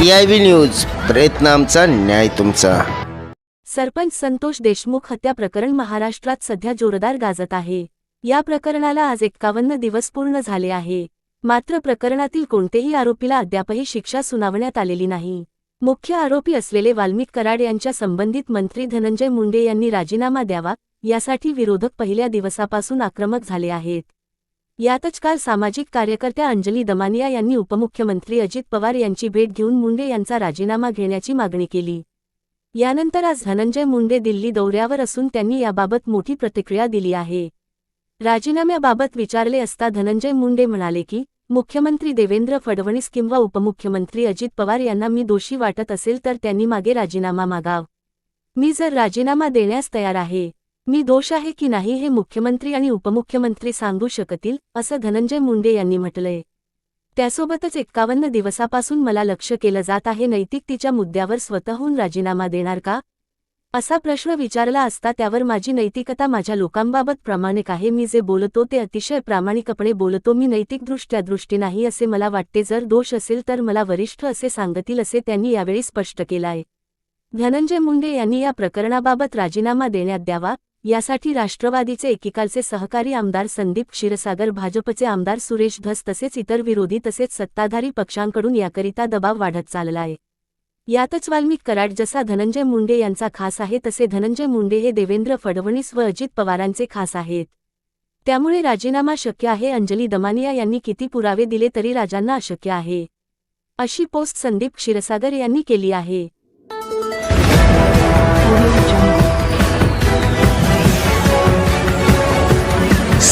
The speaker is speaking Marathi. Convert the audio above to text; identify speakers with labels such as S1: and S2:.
S1: सीआयबी न्यूज प्रयत्न आमचा न्याय तुमचा.
S2: सरपंच संतोष देशमुख हत्या प्रकरण महाराष्ट्रात सध्या जोरदार गाजत आहे. या प्रकरणाला आज एक्कावन्न दिवस पूर्ण झाले आहे. मात्र प्रकरणातील कोणतेही आरोपीला अद्यापही शिक्षा सुनावण्यात आलेली नाही. मुख्य आरोपी असलेले वाल्मिक कराड यांच्या संबंधित मंत्री धनंजय मुंडे यांनी राजीनामा द्यावा यासाठी विरोधक पहिल्या दिवसापासून आक्रमक झाले आहेत. यातच काल सामाजिक कार्यकर्त्या अंजली दमानिया यांनी उपमुख्यमंत्री अजित पवार यांची भेट घेऊन मुंडे यांचा राजीनामा घेण्याची मागणी केली. यानंतर आज धनंजय मुंडे दिल्ली दौऱ्यावर असून त्यांनी याबाबत मोठी प्रतिक्रिया दिली आहे. राजीनाम्याबाबत विचारले असता धनंजय मुंडे म्हणाले की मुख्यमंत्री देवेंद्र फडणवीस किंवा उपमुख्यमंत्री अजित पवार यांना मी दोषी वाटत असेल तर त्यांनी मागे राजीनामा मागाव. मी जर राजीनामा देण्यास तयार आहे मी दोष आहे की नाही हे मुख्यमंत्री आणि उपमुख्यमंत्री सांगू शकतील असं धनंजय मुंडे यांनी म्हटलंय. त्यासोबतच एक्कावन्न दिवसापासून मला लक्ष केलं जात आहे नैतिकतेच्या मुद्द्यावर स्वतःहून राजीनामा देणार का? असा प्रश्न विचारला असता त्यावर माझी नैतिकता माझ्या लोकांबाबत प्रामाणिक आहे मी जे बोलतो ते अतिशय प्रामाणिकपणे बोलतो मी नैतिकदृष्ट्या दृष्टी नाही असे मला वाटते जर दोष असेल तर मला वरिष्ठ असे सांगतील असे त्यांनी यावेळी स्पष्ट केलाय. धनंजय मुंडे यांनी या प्रकरणाबाबत राजीनामा देण्यात द्यावा यासाठी राष्ट्रवादीचे एकीकालचे सहकारी आमदार संदीप क्षीरसागर भाजपचे आमदार सुरेश धस तसेच इतर विरोधी तसेच सत्ताधारी पक्षांकडून याकरिता दबाव वाढत चाललाय यातच वाल्मिक कराड जसा धनंजय मुंडे यांचा खास आहे तसे धनंजय मुंडे हे देवेंद्र फडणवीस व अजित पवारांचे खास आहेत. त्यामुळे राजीनामा शक्य आहे अंजली दमानिया यांनी किती पुरावे दिले तरी राजांना अशक्य आहे. अशी पोस्ट संदीप क्षीरसागर यांनी केली आहे.